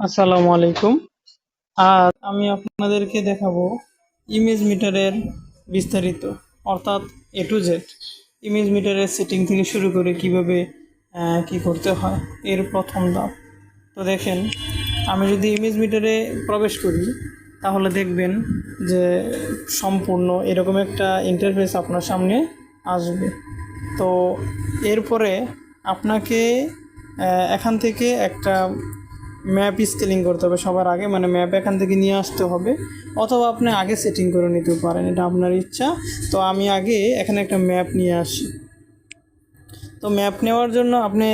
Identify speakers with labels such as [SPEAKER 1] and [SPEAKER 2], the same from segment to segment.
[SPEAKER 1] আসসালামু আলাইকুম। আর আমি আপনাদেরকে দেখাবো ইমেজ মিটারের বিস্তারিত, অর্থাৎ এ টু জেড ইমেজ মিটারের সেটিং থেকে শুরু করে কীভাবে কি করতে হয়, এর প্রথম ধাপ। তো দেখেন, আমি যদি ইমেজ মিটারে প্রবেশ করি, তাহলে দেখবেন যে সম্পূর্ণ এরকম একটা ইন্টারফেস আপনার সামনে আসবে। তো এরপরে আপনাকে এখান থেকে একটা ম্যাপ স্কেলিং করতে হবে সবার আগে মানে ম্যাপ এখান থেকে নিয়ে আসতে হবে, অথবা আপনি আগে সেটিং করে নিতে পারেন, এটা আপনার ইচ্ছা। তো আমি আগে এখানে একটা ম্যাপ নিয়ে আসি। তো ম্যাপ নেওয়ার জন্য আপনি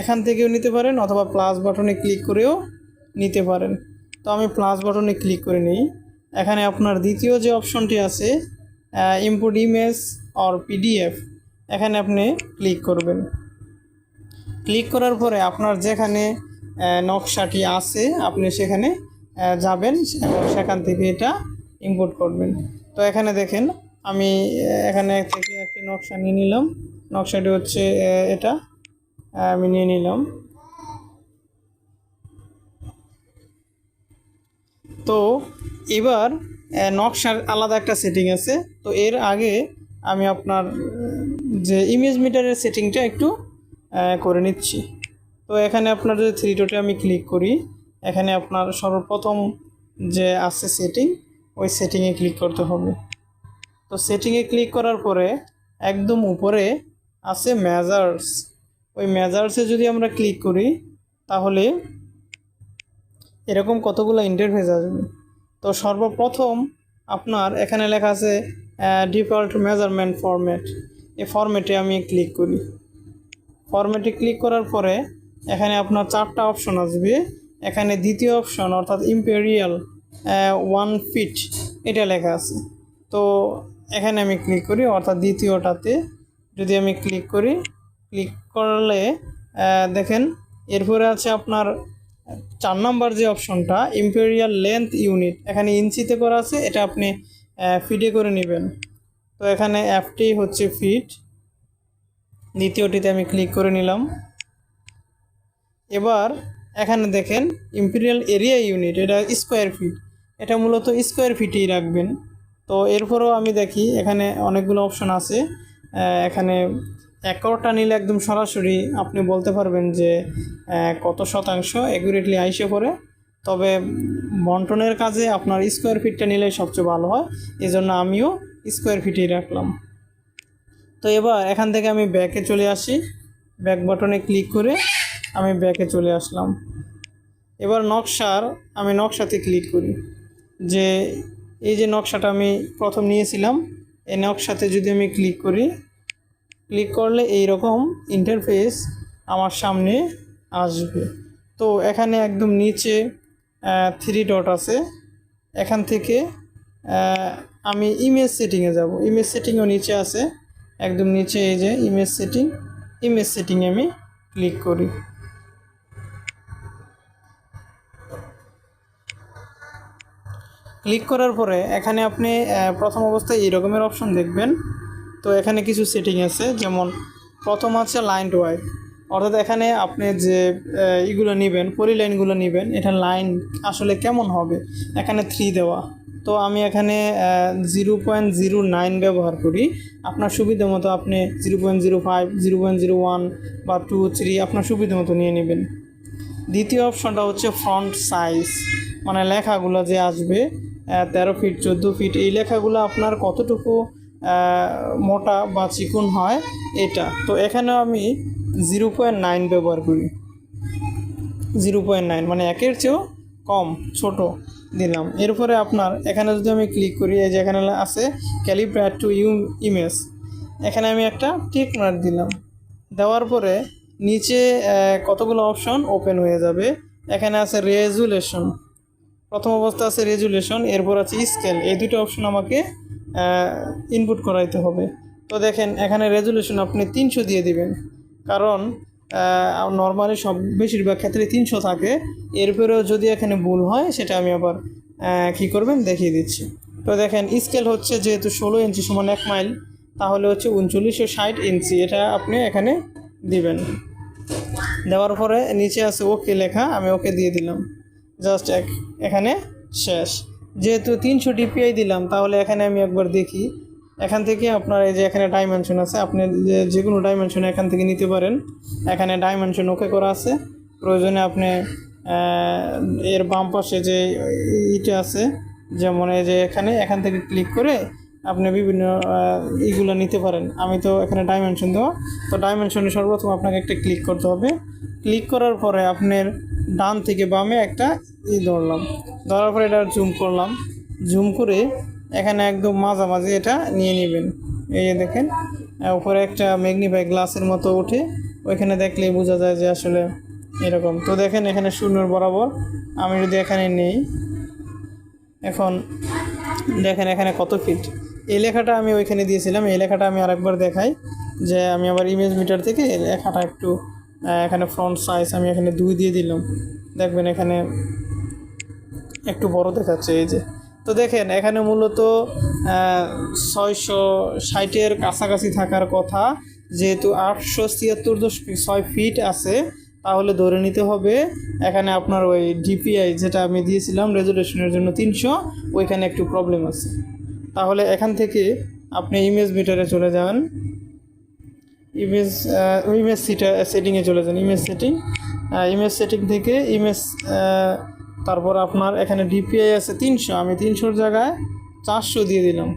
[SPEAKER 1] এখান থেকেও নিতে পারেন, অথবা প্লাস বাটনে ক্লিক করেও নিতে পারেন। তো আমি প্লাস বাটনে ক্লিক করে নিই। এখানে আপনার দ্বিতীয় যে অপশনটি আছে ইম্পোর্ট ইমেজ অর পিডিএফ এখানে আপনি ক্লিক করবেন। ক্লিক করার পরে আপনার যেখানে নকশাটি আছে, আপনি সেখানে যাবেন, সেখান থেকে এটা ইম্পোর্ট করবেন। তো এখানে দেখেন, আমি এখানে থেকে একটি নকশা নিয়ে নিলাম। নকশাটি হচ্ছে এটা আমি নিয়ে নিলাম। তো এবার নকশার আলাদা একটা সেটিং আছে। তো এর আগে আমি আপনার যে ইমেজ মিটারের সেটিংটা একটু করে নিচ্ছি। তো এখানে আপনার যদি থ্রি ডটে আমি ক্লিক করি, এখানে আপনার সর্বপ্রথম যে আছে সেটিং ওই সেটিংয়ে ক্লিক করতে হবে। তো সেটিংয়ে ক্লিক করার পরে একদম উপরে আছে মেজার্স ওই মেজার্সে যদি আমরা ক্লিক করি, তাহলে এরকম কতগুলো ইন্টারফেস আসবে? তো সর্বপ্রথম আপনার এখানে লেখা আছে ডিফল্ট মেজারমেন্ট ফরম্যাট এই ফরম্যাটে আমি ক্লিক করি। ফরম্যাটে ক্লিক করার পরে এখানে আপনার চারটা অপশন আসবে। এখানে দ্বিতীয় অপশন অর্থাৎ ইম্পেরিয়াল ওয়ান ফিট এটা লেখা আছে। তো এখানে আমি ক্লিক করি, অর্থাৎ দ্বিতীয়টাতে যদি আমি ক্লিক করি ক্লিক করলে দেখেন, এরপরে আছে আপনার চার নাম্বার যে অপশনটা ইম্পেরিয়াল লেন্থ ইউনিট এখানে ইঞ্চিতে করা আছে, এটা আপনি ফিটে করে নেবেন। তো এখানে অ্যাপটি হচ্ছে ফিট দ্বিতীয়টিতে আমি ক্লিক করে নিলাম। এবার এখানে দেখেন ইম্পেরিয়াল এরিয়া ইউনিট এটা স্কোয়ার ফিট এটা মূলত স্কোয়ার ফিটেই রাখবেন। তো এরপরেও আমি দেখি এখানে অনেকগুলো অপশন আছে। এখানে একরটা নিলে একদম সরাসরি আপনি বলতে পারবেন যে কত শতাংশ অ্যাকুরেটলি আইসে পড়ে। তবে বন্টনের কাজে আপনার স্কোয়ার ফিটটা নিলে সবচেয়ে ভালো হয়। এই জন্য আমিও স্কোয়ার ফিটেই রাখলাম। তো এবার এখান থেকে আমি ব্যাকে চলে আসি। ব্যাক বাটনে ক্লিক করে আমি ব্যাকে চলে আসলাম। এবার নকশার আমি নকশাতে ক্লিক করি। যে এই যে নকশাটা আমি প্রথম নিয়েছিলাম, এই নকশাতে যদি আমি ক্লিক করি ক্লিক করলে এই রকম ইন্টারফেস আমার সামনে আসবে। তো এখানে একদম নিচে থ্রি ডট আছে। এখান থেকে আমি ইমেজ সেটিংয়ে যাব। ইমেজ সেটিংও নিচে আছে। একদম নিচে এই যে ইমেজ সেটিং ইমেজ সেটিংয়ে আমি ক্লিক করি। ক্লিক করার পরে এখানে আপনি প্রথম অবস্থায় এই রকমের অপশন দেখবেন। তো এখানে কিছু সেটিং আছে, যেমন প্রথম আছে লাইন টু ওয়াইড অর্থাৎ এখানে আপনি যে ইগুলো নেবেন পরিলাইনগুলো নেবেন, এটা লাইন আসলে কেমন হবে? এখানে থ্রি দেওয়া। তো আমি এখানে জিরো পয়েন্ট জিরো নাইন ব্যবহার করি। আপনার সুবিধা মতো আপনি zero point zero five zero point zero one বা টু থ্রি আপনার সুবিধা মতো নিয়ে নেবেন। দ্বিতীয় অপশনটা হচ্ছে ফ্রন্ট সাইজ মানে লেখাগুলো যে আসবে তেরো ফিট চোদ্দ ফিট এই লেখাগুলো আপনার কতটুকু মোটা বা চিকন হয় এটা? তো এখানে আমি জিরো পয়েন্ট নাইন ব্যবহার করি। জিরো পয়েন্ট নাইন মানে একের চেয়েও কম, ছোট দিলাম। এরপরে আপনার, এখানে যদি আমি ক্লিক করি, এই যে এখানে আছে ক্যালিব্রেট টু ইউ ইমেজ এখানে আমি একটা টিক মার্ক দিলাম। দেওয়ার পরে নিচে কতগুলো অপশন ওপেন হয়ে যাবে? এখানে আছে রেজুলেশন প্রথম অবস্থা আছে রেজুলেশন, এরপর আছে স্কেল। এই দুটো অপশন আমাকে ইনপুট করাইতে হবে। তো দেখেন, এখানে রেজুলেশন আপনি তিনশো দিয়ে দিবেন। কারণ নর্মালি সব বেশিরভাগ ক্ষেত্রে তিনশো থাকে। এরপরেও যদি এখানে ভুল হয়, সেটা আমি আবার কী করবেন? দেখিয়ে দিচ্ছি। তো দেখেন, স্কেল হচ্ছে যেহেতু ষোলো ইঞ্চি সমান এক মাইল, তাহলে হচ্ছে উনচল্লিশশো ষাট ইঞ্চি। এটা আপনি এখানে দিবেন। দেওয়ার পরে নিচে আছে ওকে লেখা, আমি ওকে দিয়ে দিলাম। জাস্ট এক, এখানে শেষ। যেহেতু তিনশো ডিপিআই দিলাম, তাহলে এখানে আমি একবার দেখি। এখান থেকে আপনার এই যে এখানে ডাইমেনশন আছে, আপনি যে কোনো ডাইমেনশন এখান থেকে নিতে পারেন। এখানে ডাইমেনশন ওকে করা আছে। প্রয়োজনে আপনি এর বাম পাশে যে ইটা আছে, যেমন এই যে এখানে, এখান থেকে ক্লিক করে আপনি বিভিন্ন ইগুলো নিতে পারেন। আমি তো এখানে ডাইমেনশন দেওয়া, তো ডাইমেনশনে সর্বপ্রথম আপনাকে একটা ক্লিক করতে হবে। ক্লিক করার পরে আপনার ডান থেকে বামে একটা ই ধরলাম। ধরার পরে এটা জুম করলাম। জুম করে এখানে একদম মাঝামাঝি এটা নিয়ে নেবেন। এই যে দেখেন উপরে একটা ম্যাগনিফাই গ্লাসের মতো ওঠে। ওইখানে দেখলেই বোঝা যায় যে আসলে এরকম। তো দেখেন, এখানে শূন্যর বরাবর আমি যদি এখানে নেই, এখন দেখেন এখানে কত ফিট এই লেখাটা আমি ওইখানে দিয়েছিলাম। এই লেখাটা আমি আরেকবার দেখাই যে আমি আবার ইমেজ মিটার থেকে এই লেখাটা একটু এখানে ফ্রন্ট সাইজ আমি এখানে দুই দিয়ে দিলাম। দেখবেন এখানে একটু বড় দেখাচ্ছে এই যে। তো দেখেন, এখানে মূলত ছয়শো ষাটের কাছাকাছি থাকার কথা। যেহেতু আটশো ছিয়াত্তর ছয় ফিট আছে, তাহলে ধরে নিতে হবে, এখানে আপনার ওই ডিপিআই যেটা আমি দিয়েছিলাম রেজুলেশনের জন্য তিনশো, ওইখানে একটু প্রবলেম আছে। তাহলে এখান থেকে আপনি ইমেজ মিটারে চলে যান। ইমেজ ইমেজ সিটা সেটিংয়ে চলে যান। ইমেজ সেটিং ইমেজ সেটিং থেকে ইমেজ তারপর আপনার এখানে ডিপিআই আছে তিনশো। আমি তিনশোর জায়গায় চারশো দিয়ে দিলাম।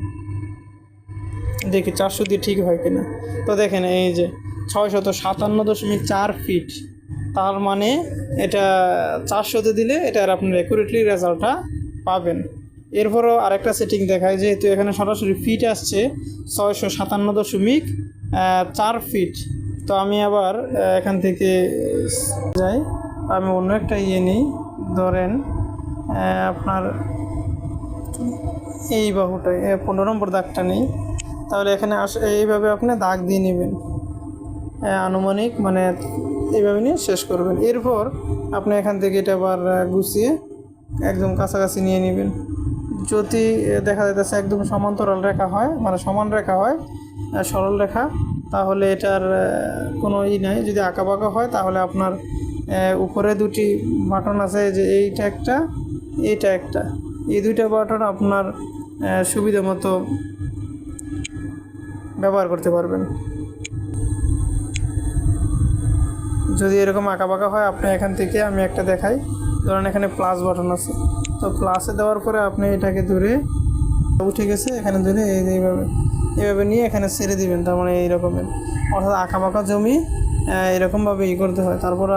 [SPEAKER 1] দেখি চারশো দিয়ে ঠিক হয় কিনা। তো দেখেন এই যে ছয়শত সাতান্ন দশমিক চার ফিট তার মানে এটা চারশোতে দিলে এটার আপনার অ্যাকুরেটলি রেজাল্টটা পাবেন। এরপরও আরেকটা সেটিং দেখায়, যেহেতু এখানে সরাসরি ফিট আসছে ছয়শো সাতান্ন দশমিক চার ফিট তো আমি আবার এখান থেকে যাই। আমি অন্য একটা ইয়ে নিই। ধরেন আপনার এই বাহুটাই পনেরো নম্বর দাগটা নেই। তাহলে এখানে আস, এইভাবে আপনি দাগ দিয়ে নেবেন। আনুমানিক মানে এইভাবে নিয়ে শেষ করবেন। এরপর আপনি এখান থেকে এটা আবার গুছিয়ে একদম কাছাকাছি নিয়ে নেবেন। যদি দেখা যাইতেছে একদম সমান্তরাল রেখা হয় মানে সমান রেখা হয় সরল রেখা, তাহলে এটার কোনো ই নাই। যদি আঁকা বাঁকা হয়, তাহলে আপনার উপরে দুটি বাটন আছে, যে এইটা একটা এইটা একটা। এই দুইটা বাটন আপনার সুবিধা মতো ব্যবহার করতে পারবেন। যদি এরকম আঁকা বাঁকা হয়, আপনি এখান থেকে আমি একটা দেখাই। ধরেন এখানে প্লাস বাটন আছে। তো প্লাসে দেওয়ার পরে আপনি এটাকে ধরে, উঠে গেছে, এখানে ধরে এইভাবে। এইভাবে নিয়ে এখানে ছেড়ে দিবেন, তার মানে এইরকমের অর্থাৎ আঁকা বাঁকা জমি এরকমভাবে ই করতে হয়। তারপর